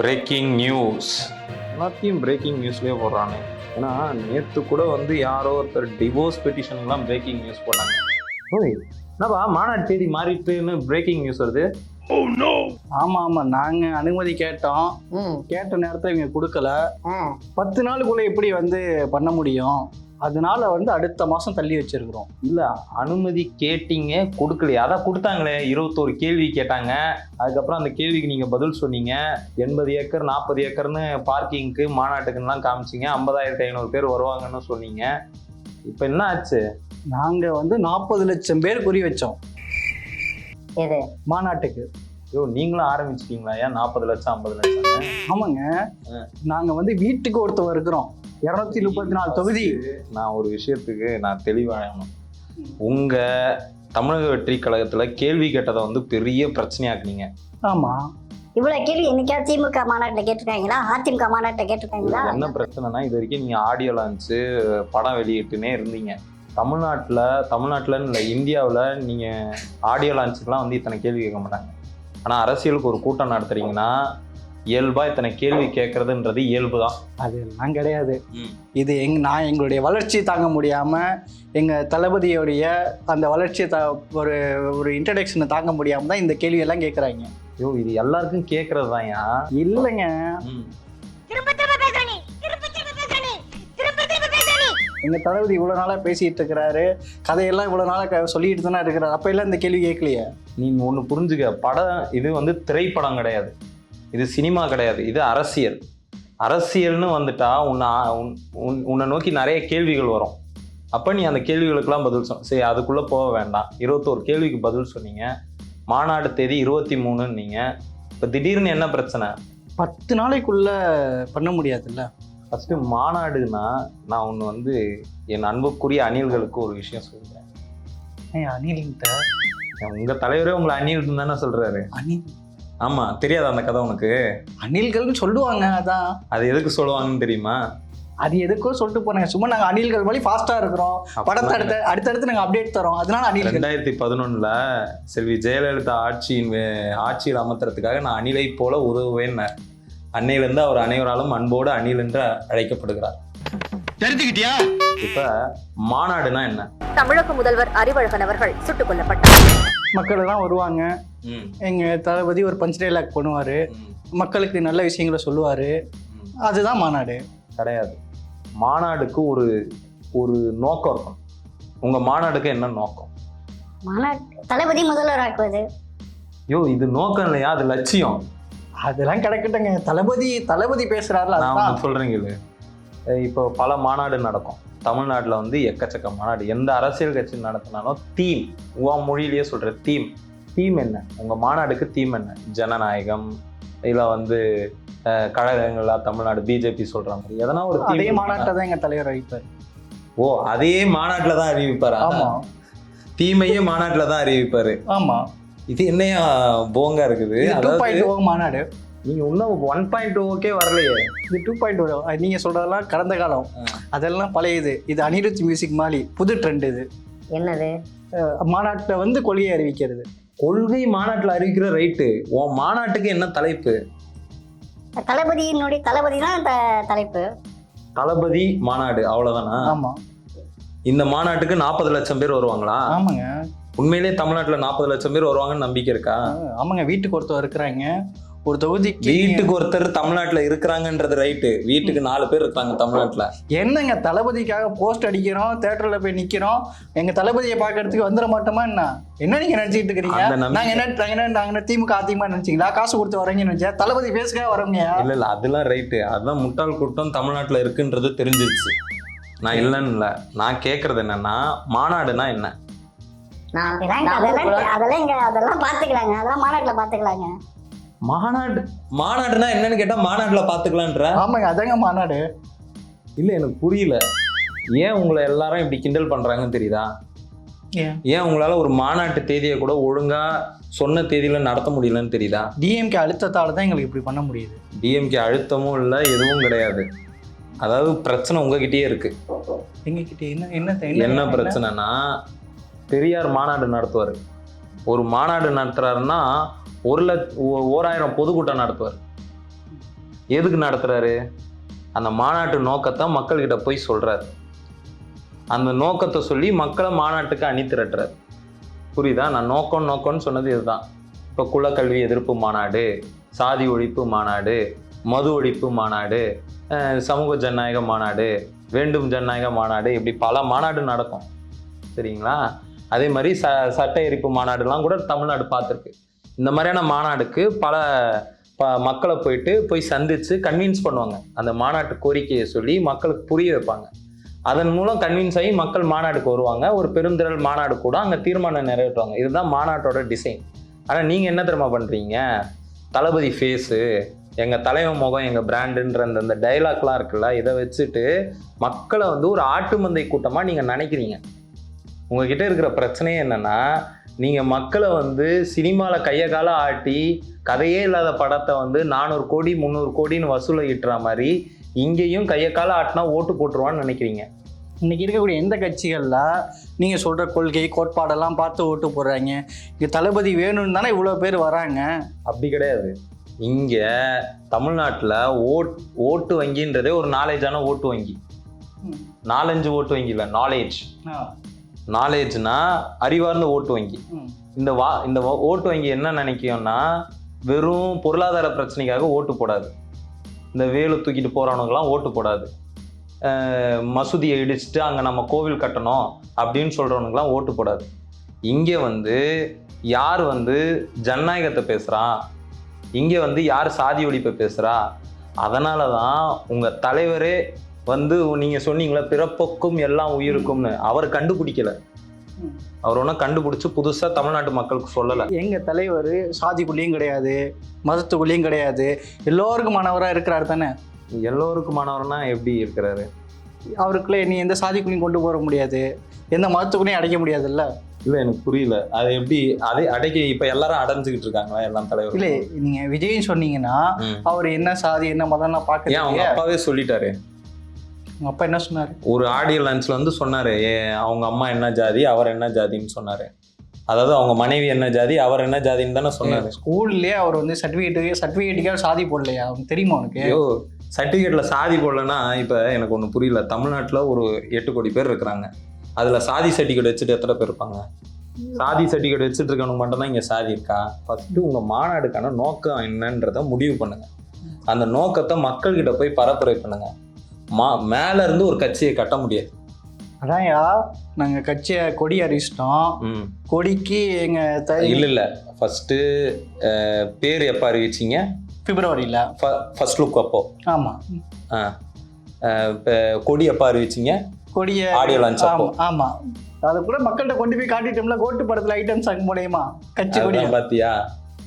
Braking news எல்லாத்தையும் breaking நியூஸ்லேயே போடுறானே. ஏன்னா நேற்று கூட வந்து யாரோ ஒருத்தர் டிவோர்ஸ் பெட்டிஷனுக்குலாம் பிரேக்கிங் நியூஸ் போட்டாங்க. ஓய் என்னப்பா மாநாடு தேதி மாறிட்டுன்னு பிரேக்கிங் நியூஸ் வருது? ஆமா ஆமா. நாங்க அனுமதி கேட்டோம். கேட்ட நேரத்தை இவங்க கொடுக்கல. பத்து நாளுக்குள்ள எப்படி வந்து பண்ண முடியும்? அதனால வந்து அடுத்த மாசம் தள்ளி வச்சிருக்கிறோம். இல்லை அனுமதி கேட்டீங்க கொடுக்கலையா. அதான் கொடுத்தாங்களே இருபத்தோரு கேள்வி கேட்டாங்க. அதுக்கப்புறம் அந்த கேள்விக்கு நீங்கள் பதில் சொன்னீங்க. எண்பது ஏக்கர் நாற்பது ஏக்கர்னு பார்க்கிங்க்கு மாநாட்டுக்குன்னெலாம் காமிச்சிங்க. ஐம்பதாயிரத்தி ஐநூறு பேர் வருவாங்கன்னு சொன்னீங்க. இப்போ என்ன ஆச்சு? நாங்க வந்து நாற்பது லட்சம் பேர் குறி வச்சோம். மாநாட்டுக்கு. ஐயோ நீங்களும் ஆரம்பிச்சிட்டீங்களா? ஏன் நாற்பது லட்சம் ஐம்பது லட்சம் ஆமாங்க. நாங்க வந்து வீட்டுக்கு ஒருத்தவங்க இருக்கிறோம். இருநூத்தி முப்பத்தி நாலு தொகுதி. நான் ஒரு விஷயத்துக்கு நான் தெளிவாகணும் உங்க தமிழக வெற்றி கழகத்துல கேள்வி கேட்டதை வந்து பெரிய பிரச்சனையாக்குனீங்க. ஆமா. இவ்வளவு கேள்வி என்னைக்காவது திமுக மாநாட்டில் கேட்டிருக்காங்களா? அதிமுக மாநாட்டில் கேட்டிருக்காங்களா? என்ன பிரச்சனைனா இது வரைக்கும் நீங்க ஆடியோ லான்ச்சு படம் வெளியிட்டுனே இருந்தீங்க. தமிழ்நாட்டில் தமிழ்நாட்டிலன்னு இல்லை இந்தியாவில் நீங்கள் ஆடியோ லான்ச்சுக்கெலாம் வந்து இத்தனை கேள்வி கேட்க மாட்டாங்க. ஆனால் அரசியலுக்கு ஒரு கூட்டம் நடத்துறீங்கன்னா இயல்பா இத்தனை கேள்வி கேட்கறதுன்றது இயல்பு தான் அதெல்லாம் கிடையாது. இது எங் நான் எங்களுடைய வளர்ச்சி தாங்க முடியாம எங்க தளபதியோடைய அந்த வளர்ச்சியை த ஒரு ஒரு இன்ட்ரடக்ஷனை தாங்க முடியாம தான் இந்த கேள்வி எல்லாம் கேட்குறாங்க ஐயோ இது எல்லாருக்கும் கேட்கறது தான்யா இல்லைங்க. ம். திரும்ப திரும்ப பேசுற நீ திரும்ப திரும்ப பேசுற நீ திரும்ப திரும்ப பேசுற நீ எங்க தளபதி இவ்வளவு நாளா பேசிட்டு இருக்கிறாரு கதையெல்லாம் இவ்வளவு நாளா க- சொல்லிட்டு தானே இருக்கிறாரு. அப்ப எல்லாம் இந்த கேள்வி கேட்கலையே நீங்க ஒன்று புரிஞ்சுக்க. படம் இது வந்து திரைப்படம் கிடையாது. இது சினிமா கிடையாது இது அரசியல். அரசியல்னு வந்துட்டா உன்னை உன்னை நோக்கி நிறைய கேள்விகள் வரும். அப்போ நீ அந்த கேள்விகளுக்கெல்லாம் பதில் சொன்ன சரி அதுக்குள்ளே போக வேண்டாம். இருபத்தோரு கேள்விக்கு பதில் சொன்னீங்க. மாநாடு தேதி இருபத்தி மூணுன்னீங்க. இப்போ திடீர்னு என்ன பிரச்சனை? பத்து நாளைக்குள்ள பண்ண முடியாதுல்ல? ஃபஸ்ட்டு மாநாடுனா நான் ஒன்று வந்து என் அன்புக்குரிய அணில்களுக்கு ஒரு விஷயம் சொல்கிறேன் ஏன் அனில்கிட்ட உங்கள் தலைவரே உங்களை அணில் தானே சொல்கிறாரு அனில் ஆமாம் தெரியாதா அந்த கதை உனக்கு? அணில்கள்னு சொல்லுவாங்க அதான். அது எதுக்கு சொல்லுவாங்கன்னு தெரியுமா? அது எதுக்கோ சொல்லிட்டு போனாங்க. சும்மா நாங்க அணில்கள் வழி ஃபாஸ்டா இருக்கிறோம். படத்தை அடுத்த அடுத்தடுத்து நாங்க அப்டேட் தரோம். அதனால அணில்கள். ரெண்டாயிரத்தி பதினொன்னுல செல்வி ஜெயலலிதா ஆட்சியின் ஆட்சியில் அமர்த்துறதுக்காக நான் அணிலை போல உதவுவேன் அன்னையிலிருந்து அவர் அனைவராலும் அன்போடு அணில் என்று அழைக்கப்படுகிறார். தெரிஞ்சுக்கிட்டியா? இப்ப மாநாடுனா என்ன? தமிழக முதல்வர் அறிவழகன் அவர்கள் சுட்டுக் கொல்லப்பட்டார். மக்கள் எல்லாம் வருவாங்க. ம், எங்க தளபதி ஒரு பஞ்ச் டைலாக் பண்ணுவாரு. மக்களுக்கு நல்ல விஷயங்களை சொல்லுவாரு. அதுதான் மாநாடு. கிடையாது. மாநாடுக்கு ஒரு ஒரு நோக்கம் இருக்கும். உங்க மாநாடுக்கு என்ன நோக்கம்? தளபதி முதல்வர் ஆக்குவது. ஐயோ இது நோக்கம் இல்லையா? அது லட்சியம். அதெல்லாம் கிடைக்கட்டுங்க. தளபதி தளபதி பேசுறாருல நான் சொல்கிறேங்க இப்போ பல மாநாடு நடக்கும். தமிழ்நாட்டில் வந்து எக்கச்சக்க மாநாடு. எந்த அரசியல் கட்சி நடத்தினாலும் தீம். உன் மொழியிலேயே சொல்கிற தீம். தீம் என்ன? உங்கள் மாநாடுக்கு தீம் என்ன? ஜனநாயகம் இல்லை வந்து அஹ், கழகங்களா தமிழ்நாடு பிஜேபி சொல்கிற மாதிரி எதனா ஒரு அதே மாநாட்டை தான் எங்க தலைவர் அறிவிப்பார். ஓ அதே மாநாட்டில் தான் அறிவிப்பாரா? ஆமா. தீமையே மாநாட்டில் தான் அறிவிப்பாரு. ஆமா. இது என்னையா போங்கா இருக்குது? டூ மாநாடு. நீங்க இன்னும் ஒன் பாயிண்ட் ஓகே வரலையே. இது டூ பாயிண்ட் நீங்க சொல்றதெல்லாம் கடந்த காலம். அதெல்லாம் பழையது இது. அனிருத் மியூசிக் மாதிரி புது ட்ரெண்ட் இது. என்னது? மாநாட்டை வந்து கொள்கையை அறிவிக்கிறது. கொள்கை மாநாட்டில் அறிவிக்கிற ரைட்டு உன் மாநாட்டுக்கு என்ன தலைப்பு? தளபதியினுடைய தளபதி தான் தலைப்பு. தளபதி மாநாடு அவ்வளவுதானா? ஆமா. இந்த மாநாட்டுக்கு நாற்பது லட்சம் பேர் வருவாங்களா? ஆமாங்க. உண்மையிலேயே தமிழ்நாட்டுல நாற்பது லட்சம் பேர் வருவாங்கன்னு நம்பிக்கை இருக்கா? ஆமாங்க வீட்டுக்கு ஒருத்தர் இருக்கிறாங்க. ஒரு தொகுதிக்கு வீட்டுக்கு ஒருத்தர் தமிழ்நாட்டுல இருக்கிறாங்கன்றது ரைட்டு வீட்டுக்கு நாலு பேர் இருக்காங்க தமிழ்நாட்டுல. என்னங்க தளபதிக்காக போஸ்ட் அடிக்கிறோம் தேட்டர்ல போய் நிக்கிறோம் எங்க தளபதியை பார்க்கறதுக்கு வந்துட மாட்டோமா என்ன? என்ன நீங்க நினைச்சிட்டு இருக்கிறீங்க? நாங்க என்ன நாங்க என்ன திமுக அதிமுக நினைச்சீங்களா? காசு கொடுத்து வரீங்கன்னு நினைச்சா தளபதி பேசுக வரவங்க இல்ல இல்ல அதெல்லாம் ரைட்டு அதான் முட்டாள் கூட்டம் தமிழ்நாட்டுல இருக்குன்றது தெரிஞ்சிருச்சு. நான் இல்லைன்னு இல்லை. நான் கேட்கறது என்னன்னா மாநாடுனா என்ன? நான் அதெல்லாம் அதெல்லாம் பாத்துக்கலாங்க அதெல்லாம் மாநாட்டுல பாத்துக்கலாங்க மாநாடு. மாநாடுனா என்னன்னு கேட்டா மாநாட்டுல பாத்துக்கலான்ற ஆமாங்க அதாங்க மாநாடு. இல்ல எனக்கு புரியல. ஏன் உங்களை எல்லாரும் இப்படி கிண்டல் பண்றாங்கன்னு தெரியுதா? ஏன்? ஏன் உங்களால ஒரு மாநாட்டு தேதியை கூட ஒழுங்கா சொன்ன தேதியில நடத்த முடியலன்னு தெரியுதா? டிஎம்கே அழுத்தத்தால தான் எங்களுக்கு இப்படி பண்ண முடியுது. டிஎம்கே அழுத்தமும் இல்லை எதுவும் கிடையாது. அதாவது பிரச்சனை உங்ககிட்டயே இருக்கு. எங்ககிட்ட என்ன என்ன என்ன பிரச்சனைனா பெரியார் மாநாடு நடத்துவார். ஒரு மாநாடு நடத்துறாருன்னா ஒரு லட்ச ஓ- ஓராயிரம் பொதுக்கூட்டம் நடத்துவார். எதுக்கு நடத்துகிறாரு அந்த மாநாட்டு நோக்கத்தை மக்கள்கிட்ட போய் சொல்கிறார் அந்த நோக்கத்தை சொல்லி மக்களை மாநாட்டுக்கு அணி திரட்டுறாரு. புரியுதா? நான் நோக்கம் நோக்கம்னு சொன்னது இதுதான். இப்போ குலக்கல்வி எதிர்ப்பு மாநாடு சாதி ஒழிப்பு மாநாடு மது ஒழிப்பு மாநாடு சமூக ஜனநாயக மாநாடு வேண்டும் ஜனநாயக மாநாடு இப்படி பல மாநாடு நடக்கும். சரிங்களா? அதே மாதிரி ச சட்ட எரிப்பு மாநாடுலாம் கூட தமிழ்நாடு பார்த்துருக்கு. இந்த மாதிரியான மாநாடுக்கு பல ப மக்களை போயிட்டு போய் சந்தித்து கன்வின்ஸ் பண்ணுவாங்க. அந்த மாநாட்டு கோரிக்கையை சொல்லி மக்களுக்கு புரிய வைப்பாங்க. அதன் மூலம் கன்வின்ஸ் ஆகி மக்கள் மாநாடுக்கு வருவாங்க. ஒரு பெருந்திரள் மாநாடு கூட அங்கே தீர்மானம் நிறைவேற்றுவாங்க. இதுதான் மாநாட்டோட டிசைன் ஆனால் நீங்கள் என்ன தெரியுமா பண்ணுறீங்க தளபதி ஃபேஸு எங்கள் தலைவன் முகம் எங்கள் பிராண்டுன்ற அந்த அந்த டைலாக்லாம் இருக்குல்ல இதை வச்சுட்டு மக்களை வந்து ஒரு ஆட்டு மந்தை கூட்டமாக நீங்கள் நினைக்கிறீங்க. உங்ககிட்ட இருக்கிற பிரச்சனையே என்னென்னா நீங்கள் மக்களை வந்து சினிமாவில் கையை கால ஆட்டி கதையே இல்லாத படத்தை வந்து நானூறு கோடி முந்நூறு கோடின்னு வசூலை ஈட்டுற மாதிரி இங்கேயும் கையை கால ஆட்டினா ஓட்டு போட்டுருவான்னு நினைக்கிறீங்க? இன்னைக்கு இருக்கக்கூடிய எந்த கட்சிகளில் நீங்கள் சொல்கிற கொள்கை கோட்பாடெல்லாம் பார்த்து ஓட்டு போடுறாங்க? இங்கே தளபதி வேணும்னு தானே இவ்வளோ பேர் வராங்க? அப்படி கிடையாது. இங்கே தமிழ்நாட்டில் ஓட் ஓட்டு வங்கின்றதே ஒரு நாலேஜான ஓட்டு வங்கி. நாலஞ்சு ஓட்டு வங்கி இல்லை நாலேஜ் நாலேஜ்னா அறிவார்ந்த ஓட்டு வங்கி. இந்த வா இந்த ஓட்டு வங்கி என்ன நினைக்கும்னா வெறும் பொருளாதார பிரச்சனைக்காக ஓட்டு போடாது. இந்த வேலு தூக்கிட்டு போகிறவனுங்களாம் ஓட்டு போடாது. மசூதியை இடிச்சிட்டு அங்கே நம்ம கோவில் கட்டணும் அப்படின்னு சொல்கிறவனுங்களாம் ஓட்டு போடாது. இங்கே வந்து யார் வந்து ஜனநாயகத்தை பேசுகிறான் இங்கே வந்து யார் சாதி ஒழிப்பை பேசுகிறா அதனால தான் உங்கள் தலைவரே வந்து நீங்கள் சொன்னீங்களே பிறப்புக்கும் எல்லாம் உயிருக்கும்னு. அவர் கண்டுபிடிக்கல. அவர் ஒன்றும் கண்டுபிடிச்சு புதுசாக தமிழ்நாட்டு மக்களுக்கு சொல்லலை. எங்கள் தலைவர் சாதிக்குள்ளேயும் கிடையாது மதத்துக்குள்ளேயும் கிடையாது. எல்லோருக்குமானவராக இருக்கிறார் தானே? எல்லோருக்குமானவர்னா எப்படி இருக்கிறாரு? அவருக்குள்ளே நீ எந்த சாதிக்குள்ளேயும் கொண்டு போக முடியாது. எந்த மதத்துக்குள்ளேயும் அடைக்க முடியாதுல்ல? இல்லை எனக்கு புரியல. அது எப்படி அதை அடைக்க இப்போ எல்லாரும் அடைஞ்சுக்கிட்டு இருக்காங்களா எல்லாம் தலைவர் இல்லை நீங்கள் விஜய்னு சொன்னீங்கன்னா. அவர் என்ன சாதி என்ன மதம்லாம் ஏன் அவங்க பார்க்க அப்பாவே சொல்லிட்டாரு. உங்கள் அப்பா என்ன சொன்னார்? ஒரு ஆடியோ லான்ச்ல வந்து சொன்னாரு ஏ அவங்க அம்மா என்ன ஜாதி அவர் என்ன ஜாதின்னு சொன்னாரு. அதாவது அவங்க மனைவி என்ன ஜாதி அவர் என்ன ஜாதின்னு தானே சொன்னாரு. ஸ்கூல்லேயே அவர் வந்து சர்டிஃபிகேட்டு சர்டிஃபிகேட்டுக்காக சாதி போடலையா? அவனுக்கு தெரியுமா உனக்கு? ஐயோ சர்டிஃபிகேட்ல சாதி போடலன்னா இப்போ எனக்கு ஒன்று புரியல. தமிழ்நாட்டில் ஒரு எட்டு கோடி பேர் இருக்கிறாங்க. அதில் சாதி சர்டிஃபிகேட் வச்சுட்டு எத்தனை பேர் இருப்பாங்க? சாதி சர்டிஃபிகேட் வச்சுட்டு இருக்கவனுக்கு மட்டும்தான் இங்கே சாதி இருக்கா? ஃபஸ்ட்டு உங்கள் மாநாடுக்கான நோக்கம் என்னன்றதை முடிவு பண்ணுங்க. அந்த நோக்கத்தை மக்கள்கிட்ட போய் பரப்புரை பண்ணுங்க. மா மேல இருந்து ஒரு கட்சியை கட்ட முடியாது. அதான்யா நாங்கள் கட்சியை கொடி அறிச்சிட்டோம் கொடிக்கு எங்கள் இல்லை இல்லை. ஃபஸ்ட்டு பேர் எப்போ அறிவிச்சிங்க? பிப்ரவரியில். ஃபர்ஸ்ட் லுக் அப்போ. ஆமாம் ஆ. இப்ப கொடி எப்போ அறிவிச்சிங்க? கொடியை launch அப்போ. ஆமாம் அதை கூட மக்கள்கிட்ட கொண்டு போய் காட்டிட்டோம்ல கோட்டு படத்தில் ஐட்டம்ஸ் அங்கே மூலியமா கட்சி அதுதான் பாத்தியா?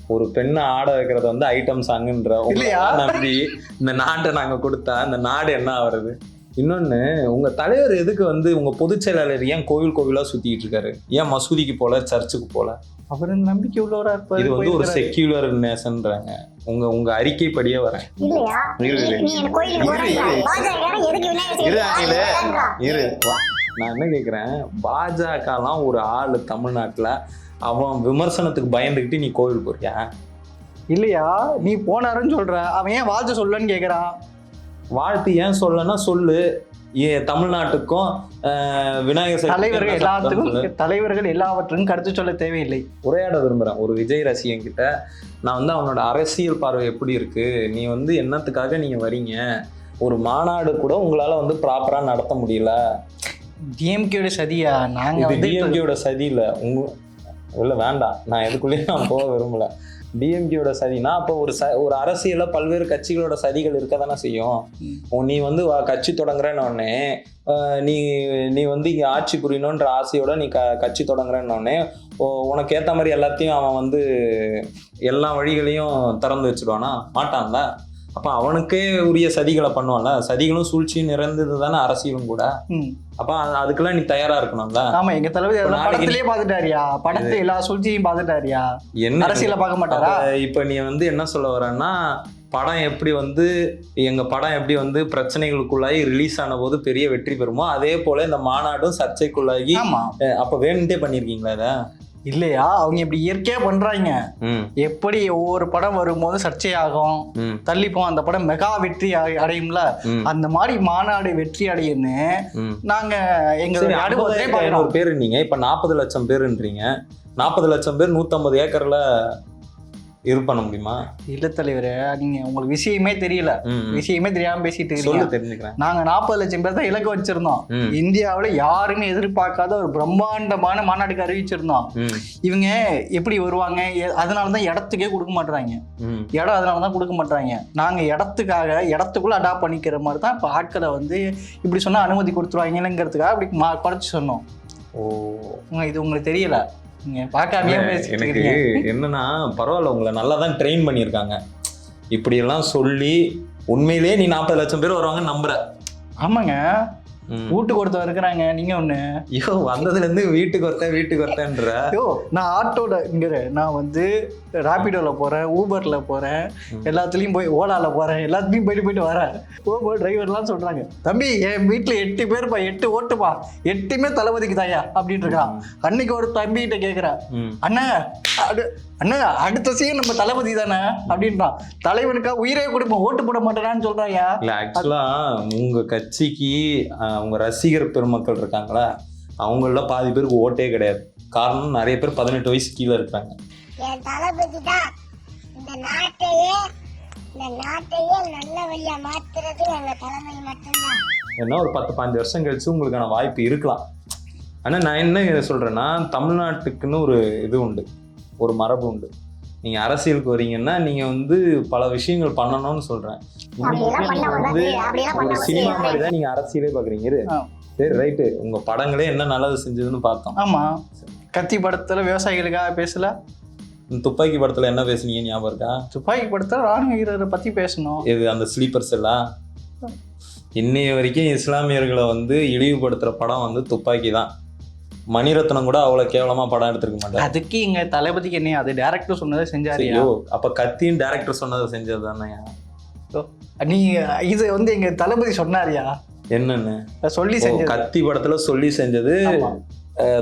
ஒரு பெண்ணை ஆட வைக்கிறது வந்து ஐட்டம் சாங்குன்ற இல்லையா? நம்பி இந்த நாட்டை நாங்க கொடுத்தா இந்த நாடு என்ன ஆகுறது இன்னொன்னு உங்க தலைவர் எதுக்கு வந்து உங்க பொதுச் செயலாளர் ஏன் கோவில் கோவிலா சுத்திட்டு இருக்காரு? ஏன் மசூதிக்கு போல சர்ச்சுக்கு போல? அவர் நம்பிக்கை உள்ளவராக இருப்பாரு இது வந்து ஒரு. செக்யூலர் நேசன்றாங்க உங்க உங்க அறிக்கைப்படியே வரேன். இரு. நான் என்ன கேட்குறேன் பாஜகலாம் ஒரு ஆள் தமிழ்நாட்டில். அவன் விமர்சனத்துக்கு பயந்துக்கிட்டு நீ கோவில் போறியா? இல்லையா? நீ போனாருன்னு சொல்ற. அவன் ஏன் வாழ்த்து சொல்லன்னு கேட்குறான் வாழ்த்து ஏன் சொல்லனா சொல்லு. ஏ தமிழ்நாட்டுக்கும் விநாயகர் தலைவர்கள். எல்லாத்துக்கும் தலைவர்கள் எல்லாவற்றுக்கும் கருத்து சொல்ல தேவையில்லை. உரையாட விரும்புகிறேன் ஒரு விஜய் ரசிகன் கிட்ட நான் வந்து அவனோட அரசியல் பார்வை எப்படி இருக்கு? நீ வந்து என்னத்துக்காக நீங்க வரீங்க? ஒரு மாநாடு கூட உங்களால வந்து ப்ராப்பரா நடத்த முடியல. டிஎம்கேட சதியா? நாங்க டிஎம்கேயோட சதி இல்லை. உங்க இல்லை வேண்டாம் நான் எதுக்குள்ளேயும் நான் போக விரும்பல. டிஎம்கேயோட சதினா அப்போ ஒரு ச ஒரு அரசியலில் பல்வேறு கட்சிகளோட சதிகள் இருக்க தானே செய்யும் நீ வந்து வா- கட்சி தொடங்குறேன்னொடனே நீ நீ வந்து இங்கே ஆட்சி புரியணுன்ற ஆசையோட நீ க கட்சி தொடங்குறேன்னொடனே உனக்கு ஏற்ற மாதிரி எல்லாத்தையும் அவன் வந்து எல்லா வழிகளையும் திறந்து வச்சிருவானா? மாட்டான்ல? அப்போ அவனுக்கே உரிய சதிகளை பண்ணுவான்ல. சதிகளும் சூழ்ச்சியும் நிறைந்தது தானே அரசியலும் கூட. அப்போ அதுக்கெல்லாம் நீ தயாரா இருக்கணும்ல. ஆமா எங்க நாளைக்கு- படத்திலேயே பார்த்துட்டாரியா? படத்தை எல்லா சூழ்ச்சியும் பார்த்துட்டாரியா? என்ன? அரசியல பார்க்க மாட்டாரா? இப்ப நீ வந்து என்ன சொல்ல வரேன்னா படம் எப்படி வந்து எங்க படம் எப்படி வந்து பிரச்சனைகளுக்குள்ளாகி ரிலீஸ் ஆன போது பெரிய வெற்றி பெறுமோ அதே போல இந்த மாநாடும் சர்ச்சைக்குள்ளாகி அப்ப வேணுன்ட்டே பண்ணிருக்கீங்களா இத? இல்லையா? அவங்க இப்படி இயற்கையா பண்றாங்க. எப்படி ஒவ்வொரு படம் வரும்போது சர்ச்சையாகும் தள்ளிப்போம் அந்த படம் மெகா வெற்றி அடை- அடையும்ல. அந்த மாதிரி மாநாடு வெற்றி அடையும்னு ம். நாங்க பார்க்கிறோம் ஐநூறு பேர் நீங்க இப்ப நாற்பது லட்சம் பேருன்றீங்க. நாற்பது லட்சம் பேர் நூத்தம்பது ஏக்கர்ல இது பண்ண முடியுமா? இல்ல தலைவரே நீங்க உங்களுக்கு விஷயமே தெரியல. விஷயமே தெரியாம பேசிட்டு சொல்லு தெரிஞ்சுக்கிறேன். நாங்க நாற்பது லட்சம் பேர் தான் இலக்கு வச்சிருந்தோம். இந்தியாவுல யாருமே எதிர்பார்க்காத ஒரு பிரம்மாண்டமான மாநாட்டுக்கு அறிவிச்சிருந்தோம். இவங்க எப்படி வருவாங்க? அதனாலதான் இடத்துக்கே கொடுக்க மாட்டாங்க இடம் அதனால தான் கொடுக்க மாட்டாங்க நாங்க இடத்துக்காக இடத்துக்குள்ள அடாப்ட் பண்ணிக்கிற மாதிரி தான் இப்போ ஆட்களை வந்து இப்படி சொன்னா அனுமதி கொடுத்துருவாங்களேங்கிறதுக்காக அப்படி குறைச்சி சொன்னோம். ஓ. இது உங்களுக்கு தெரியல. எனக்கு என்னன்னா பரவாயில்ல உங்களை நல்லா தான் ட்ரெயின் பண்ணியிருக்காங்க. இப்படியெல்லாம் சொல்லி உண்மையிலேயே நீ நாற்பது லட்சம் பேர் வருவாங்கன்னு நம்புற ஆமாங்க. வீட்டுக்கு ஒருத்தர் இருக்கிறாங்க நீங்க ஒண்ணு? ஐயோ வந்ததுல இருந்து வீட்டுக்கு ஒருத்தன் வீட்டுக்கு ஒருத்தன்ற? ஐயோ நான் ஆட்டோல இங்கிற நான் வந்து ராபிடோல போறேன் ஊபர்ல போறேன் எல்லாத்துலயும் போய் ஓலால போறேன் எல்லாத்துலயும் போயிட்டு போயிட்டு வரேன். ஊபர் டிரைவர்லாம் சொல்றாங்க தம்பி என் வீட்டுல எட்டு பேருப்பா எட்டு ஓட்டுப்பா எட்டுமே தளபதிக்கு தாயா? அப்படின்னு இருக்கான் அன்னைக்கு ஒரு தம்பி கிட்ட கேக்குறேன். அண்ணா அண்ணா அடுத்த சீன் நம்ம தளபதி தானே? அப்படின்றான் தலைவனுக்கா உயிரே கொடுப்போம் ஓட்டு போட மாட்டேனான்னு சொல்றாயா? இல்ல ஆக்சுவலா உங்க கட்சிக்கு அஹ், உங்க ரசிகர் பெருமக்கள் இருக்காங்களா அவங்கள பாதி பேருக்கு ஓட்டே கிடையாது. காரணம் நிறைய பேர் பதினெட்டு வயசு கீழே இருக்காங்க. என் தளபதி தான் இந்த நாட்டையே இந்த நாட்டையே நல்ல வழியா மாத்துறது எங்க தலைமை மட்டும்தான். ஏன்னா ஒரு பத்து பாஞ்சு வருஷம் கழிச்சு உங்களுக்கான வாய்ப்பு இருக்கலாம். ஆனா நான் என்ன சொல்றேன்னா தமிழ்நாட்டுக்குன்னு ஒரு இது உண்டு ஒரு மரபு உண்டு. நீங்க அரசியலுக்கு வரீங்கன்னா நீங்க வந்து பல விஷயங்கள் பண்ணணும்னு பண்ண வந்து ஒரு சினிமா மாதிரி தான் நீங்க அரசியலே பாக்குறீங்க. சரி ரைட்டு. உங்க படங்களே என்ன நல்லது செஞ்சதுன்னு பார்த்தோம். ஆமா. கத்தி படத்துல விவசாயிகளுக்காக பேசல. இந்த துப்பாக்கி படத்துல என்ன பேசுனீங்க? ஞாபகம் இருக்கா? துப்பாக்கி படத்துல ராணுவ வீரரை பத்தி பேசணும். இது அந்த ஸ்லீப்பர்ஸ் எல்லாம்? இன்னைய வரைக்கும் இஸ்லாமியர்களை வந்து இழிவுபடுத்துற படம் வந்து துப்பாக்கி தான் மணிரத்னம் கூட அவ்வளவு கேவலமா படம் எடுத்திருக்க மாட்டார். அதுக்கு எங்க தளபதிக்கு என்ன அது டேரக்டர் சொன்னதை செஞ்சாரியா ஐயோ அப்ப கத்தியும் டேரக்டர் சொன்னதை செஞ்சது தானே நீ இது வந்து எங்க தளபதி சொன்னாரியா என்னன்னு? சொல்லி செஞ்சது. கத்தி படத்துல சொல்லி செஞ்சது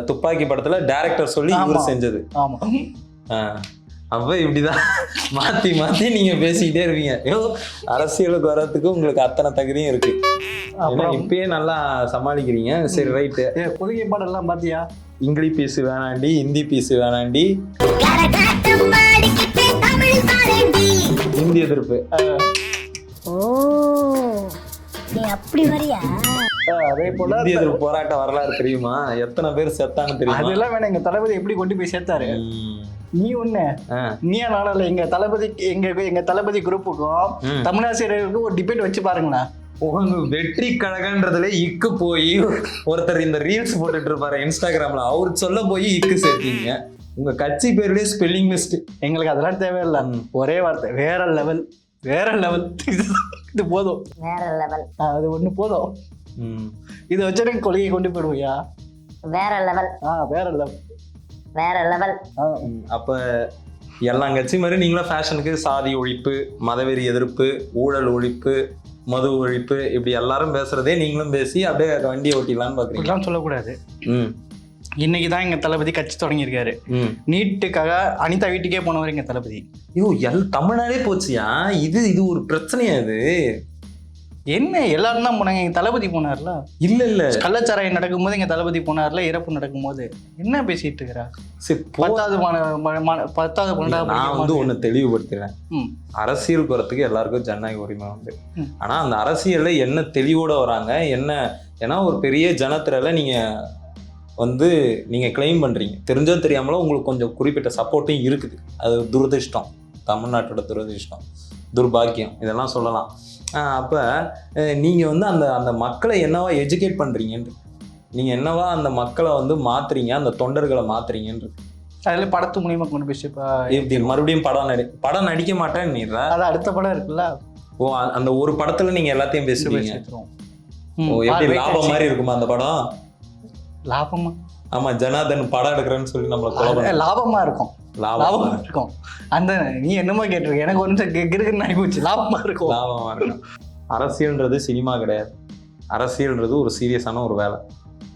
துப்பாக்கி படத்துல டேரக்டர் சொல்லி இவர். செஞ்சது. ஆமா. ஆஹ். அப்ப இப்படிதான். மாத்தி மாத்தி நீங்க பேசிக்கிட்டே இருப்பீங்க. ஐயோ அரசியலுக்கு வர்றதுக்கு உங்களுக்கு அத்தனை தகுதியும் இருக்கு. அப்புறம் இப்பயே நல்லா சமாளிக்கிறீங்க. சரி ரைட்டு. பாடம் எல்லாம் பாத்தியா? இங்கிலீஷ் பீஸ் வேணாண்டி ஹிந்தி பீஸ் வேணாண்டி. ஹிந்தி எதிர்ப்பு. ஓ நீ அப்படி வரியா? அதே போல ஹிந்தி எதிர்ப்பு போராட்ட வரலாறு தெரியுமா? எத்தனை பேர் செத்தான்னு தெரியுமா? அதெல்லாம் வேணாம். எங்க தளபதி எப்படி கொண்டு போய் சேர்த்தாரு. நீ ஒண்ணு. நீ நாளில் எங்க தளபதி எங்க எங்க தளபதி குரூப்புக்கும். தமிழாசிரியர்களுக்கும் ஒரு டிபேட் வச்சு பாருங்களேன் வெற்றி கழகன்றதுல இக்கு போய் ஒருத்தர் இந்த ரீல்ஸ் போட்டுட்டு இருப்பாரு இன்ஸ்டாகிராம்ல அவர் சொல்ல போய் இக்கு சேர்த்தீங்க. உங்க கட்சி பேர்லயே ஸ்பெல்லிங் மிஸ்டேக் எங்களுக்கு அதெல்லாம் தேவையில்லை. ஒரே வார்த்தை. வேற லெவல் வேற லெவல் இது போதும். வேற லெவல் அது ஒண்ணு போதும். இதை வச்சு கொள்கையை கொண்டு போயிடுவியா? வேற லெவல் ஆ வேற லெவல் வேற லெவல் அப்ப எல்லா கட்சி மாதிரி நீங்களும் ஃபேஷனுக்கு சாதி ஒழிப்பு மதவெறி எதிர்ப்பு ஊழல் ஒழிப்பு மது ஒழிப்பு இப்படி எல்லாரும் பேசுறதே நீங்களும் பேசி அப்படியே வண்டியை ஓட்டிடலான்னு பாக்குறீங்க. இப்படிலாம் சொல்லக்கூடாது. ம். இன்னைக்கு தான் எங்க தளபதி கட்சி தொடங்கியிருக்காரு. ம். நீட்டுக்காக அனிதா வீட்டுக்கே போனவர் எங்க தளபதி. ஐயோ எல் தமிழ்நாடே போச்சியா? இது இது ஒரு பிரச்சனையா இது? என்ன? எல்லாரும் தான் போனாங்க. எங்க தளபதி போனார்ல? இல்ல இல்ல. கள்ளச்சாராயம் நடக்கும்போது எங்க தளபதி போனார்ல இறப்பு நடக்கும்போது. என்ன பேசிட்டு இருக்கிறா? சரி பத்தாவது பத்தாவது பன்னெண்டாவது நான் வந்து ஒண்ணு தெளிவுபடுத்துறேன். அரசியல் வரத்துக்கு எல்லாருக்கும் ஜனநாயக உரிமை உண்டு. ஆனா அந்த அரசியல்ல என்ன தெளிவோட வராங்க என்ன ஏன்னா ஒரு பெரிய ஜனத்திரல நீங்க வந்து நீங்க கிளைம் பண்றீங்க. தெரிஞ்சோ தெரியாமலோ உங்களுக்கு கொஞ்சம் குறிப்பிட்ட சப்போர்ட்டும் இருக்குது. அது துரதிர்ஷ்டம். தமிழ்நாட்டோட துரதிர்ஷ்டம். துர்பாக்கியம். இதெல்லாம் சொல்லலாம். அப்ப அஹ் நீங்க வந்து அந்த அந்த மக்களை என்னவா எஜுகேட் பண்றீங்கன்னு நீங்க என்னவா அந்த மக்களை வந்து மாத்துறீங்க? அந்த தொண்டர்களை மாத்துறீங்கன்னு அதுல படத்து மூலியமா கொண்டு போய் இப்போ இப்படி மறுபடியும் படம் நடி படம் நடிக்க மாட்டேன்னு நீர்ற அது அடுத்த படம் இருக்குல்ல? ஓ அந்த ஒரு படத்துல நீங்க எல்லாத்தையும் பேசுவீங்க. ஓ எப்படி லாபம் மாதிரி இருக்குமா அந்த படம்? லாபமா? ஆமா ஜனார்தன் படம் எடுக்கிறேன்னு சொல்லி நம்மள கொலை அது பண்ண லாபமா இருக்கும். லாபம் இருக்கும். அந்த நீ என்னமோ கேட்டிருக்க. எனக்கு நிமிஷம் கிருக்குன்னு ஆகி போச்சு லாபமா இருக்கும். லாபமா இருக்கும். அரசியல்ன்றது சினிமா கிடையாது. அரசியல்ன்றது ஒரு சீரியஸான ஒரு வேலை.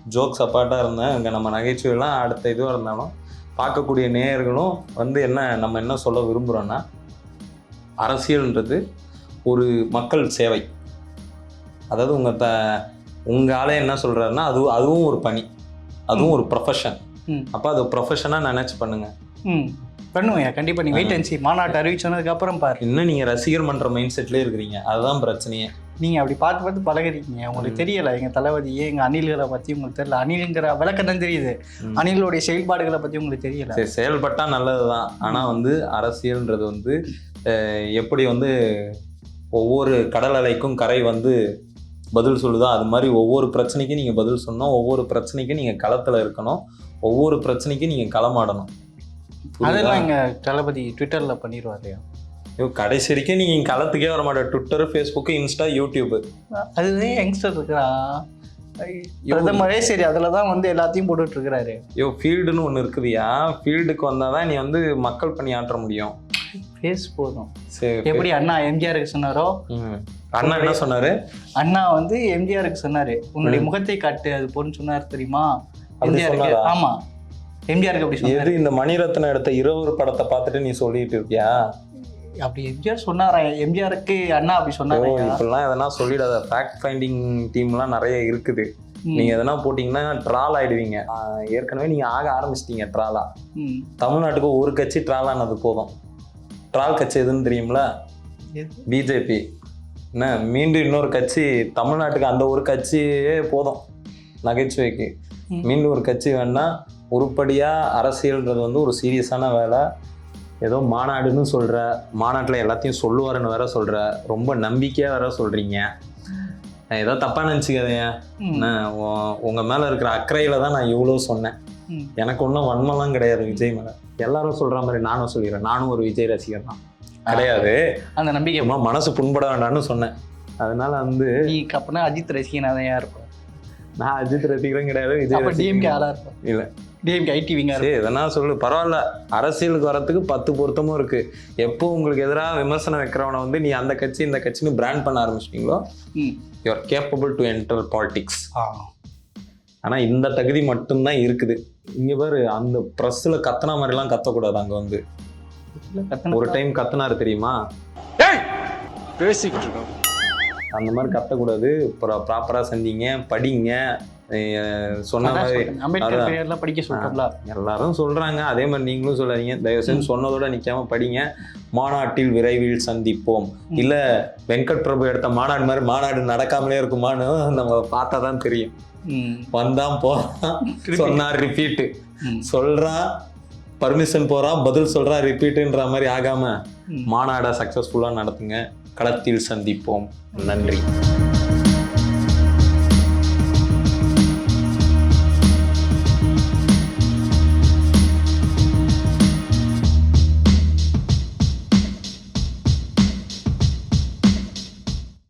ஜோக்ஸ் அப்பாட்டா இருந்தேன். இங்க நம்ம நகைச்சுவைலாம் அடுத்த இதுவாக இருந்தாலும் பார்க்கக்கூடிய நேயர்களும் வந்து என்ன நம்ம என்ன சொல்ல விரும்புகிறோன்னா அரசியல்ன்றது ஒரு மக்கள் சேவை. அதாவது உங்கள் த உங்கள் ஆளே என்ன சொல்கிறாருன்னா அது அதுவும் ஒரு பணி. அதுவும் ஒரு ப்ரொஃபஷன். அப்போ அது ப்ரொஃபஷனாக நினச்சி பண்ணுங்க. ம். பண்ணுவேன். கண்டிப்பா நீ வெயிட் அண்ட் மாநாட்டு அறிவிச்சதுக்கு அப்புறம் பாரு. இன்னும் நீங்கள் ரசிகர் மன்ற மைண்ட் செட்லேயே இருக்கிறீங்க? அதுதான் பிரச்சனையே. நீங்க அப்படி பார்த்து பார்த்து பழகுறீங்க. உங்களுக்கு தெரியல எங்க தளபதியே எங்க அணில்களை பத்தி உங்களுக்கு தெரியல? அணிலுங்கிற விளக்கம் தெரியுது. அணிலுடைய செயல்பாடுகளை பத்தி உங்களுக்கு தெரியல. சரி செயல்பட்டால் நல்லது தான் ஆனால் வந்து அரசியல்ன்றது வந்து எப்படி வந்து ஒவ்வொரு கடல் அலைக்கும் கரை வந்து பதில் சொல்லுதோ அது மாதிரி ஒவ்வொரு பிரச்சனைக்கும் நீங்கள் பதில் சொல்லணும். ஒவ்வொரு பிரச்சனைக்கும் நீங்கள் களத்தில் இருக்கணும். ஒவ்வொரு பிரச்சனைக்கும் நீங்கள் களமாடணும்? அதெல்லாம் எங்க தளபதி ட்விட்டர்ல பண்ணிடுவாரு ஐயோ, கடைசி வரைக்கும் நீங்கள் களத்துக்கே வர மாட்டேன் ட்விட்டர் ஃபேஸ்புக்கு இன்ஸ்டா யூடியூப் அதுவே யங்ஸ்டர் இருக்கிறான் பிரதமரே சரி அதுல தான் வந்து எல்லாத்தையும் போட்டுட்டு இருக்கிறாரு ஐயோ ஃபீல்டுன்னு ஒன்று இருக்குதுயா? ஃபீல்டுக்கு வந்தால் தான் நீ வந்து மக்கள் பணி ஆற்ற முடியும். ஃபேஸ் போதும். சரி எப்படி அண்ணா எம்ஜிஆருக்கு சொன்னாரோ. அண்ணா என்ன சொன்னாரு? அண்ணா வந்து எம்ஜிஆருக்கு சொன்னாரு. உன்னுடைய முகத்தை காட்டு அது போன்னு சொன்னார் தெரியுமா? எம்ஜிஆருக்கு? ஆமா. எம்ஜிஆருக்கு அப்படி எது இந்த மணிரத்னம் எடுத்த இருவர் படத்தை பார்த்துட்டு நீ சொல்லிட்டு இருக்கியா? அப்படி எம்ஜிஆர் சொன்னாரா? எம்ஜிஆருக்கு அண்ணா அப்படி சொன்னாரா? இப்படிலாம் எதனா சொல்லிடாத. ஃபேக்ட் ஃபைண்டிங் டீம்லாம் நிறைய இருக்குது. நீங்க எதனா போட்டிங்கன்னா ட்ரால் ஆயிடுவீங்க. ஏற்கனவே நீங்க ஆக ஆரம்பிச்சிட்டீங்க ட்ராலா. தமிழ்நாட்டுக்கு ஒரு கட்சி ட்ரால் ஆனது போதும். ட்ரால் கட்சி எதுன்னு தெரியும்ல? பிஜேபி என்ன மீண்டும் இன்னொரு கட்சி தமிழ்நாட்டுக்கு அந்த ஒரு கட்சியே போதும். நகைச்சுவைக்கு. மீண்டும் ஒரு கட்சி வேணா உருப்படியா அரசியல்ன்றது வந்து ஒரு சீரியஸான வேலை. ஏதோ மாநாடுன்னு சொல்ற மாநாட்டில் எல்லாத்தையும் சொல்லுவாருன்னு வேற சொல்ற ரொம்ப நம்பிக்கையா வேற சொல்றீங்க. ஏதோ தப்பா நினச்சிக்காதீங்க. ம். உங்க மேல இருக்கிற அக்கறையில தான் நான் இவ்வளோ சொன்னேன். எனக்கு ஒன்றும் வன்மம்லாம் கிடையாது விஜய் மேல. எல்லாரும் சொல்ற மாதிரி நானும் சொல்லிடுறேன். நானும் ஒரு விஜய் ரசிகர் தான். கிடையாது. அந்த நம்பிக்கை. மனசு புண்பட வேண்டாம்னு சொன்னேன். அதனால வந்து நீ அப்பனா அஜித் ரசிகனா தான் யார் இருப்ப? நான் அஜித் ரசிகரும் கிடையாது விஜய் டிஎம்கே ரசிகரும் ஆளா இருப்ப? இல்ல. டிஎம்கே ஐடி விங்கா சரி எதனா சொல்லு. பரவாயில்ல. அரசியலுக்கு வரத்துக்கு பத்து பொருத்தமும் இருக்கு. எப்போ உங்களுக்கு எதிராக விமர்சனம் வைக்கிறவனை வந்து நீ அந்த கட்சி இந்த கட்சின்னு பிராண்ட் பண்ண ஆரம்பிச்சிட்டீங்களோ ம். You are capable to enter politics ஆ. ஆனா இந்த தகுதி மட்டும்தான் இருக்குது. இங்க பாரு அந்த ப்ரெஸ்ஸில் கத்துனா மாதிரிலாம் கத்தக்கூடாது அங்க வந்து. ஒரு டைம் கத்துனாரு தெரியுமா? பேசிக்கிட்டு இருக்கோம். அந்த மாதிரி கத்தக்கூடாது. ப்ராப்பரா செஞ்சீங்க படிங்க. சொன்ன மாதிரி. படிக்க சொல்றோம்ல. எல்லாரும் சொல்றாங்க. அதே மாதிரி நீங்களும் சொல்லாதீங்க. தயவு செஞ்சு சொன்னதோட நிக்காம படிங்க. மாநாட்டில் விரைவில் சந்திப்போம். இல்ல வெங்கட் பிரபு எடுத்த மாநாடு மாதிரி மாநாடு நடக்காமலே இருக்குமான்னு நம்ம பார்த்தா தான் தெரியும். வந்தான் போறான் சொன்னார் ரிப்பீட் ம். சொல்றான் பர்மிஷன் போறான் பதில் சொல்றான் ரிப்பீட்டுன்ற மாதிரி ஆகாம. மாநாடை சக்சஸ்ஃபுல்லா நடத்துங்க. களத்தில் சந்திப்போம். நன்றி.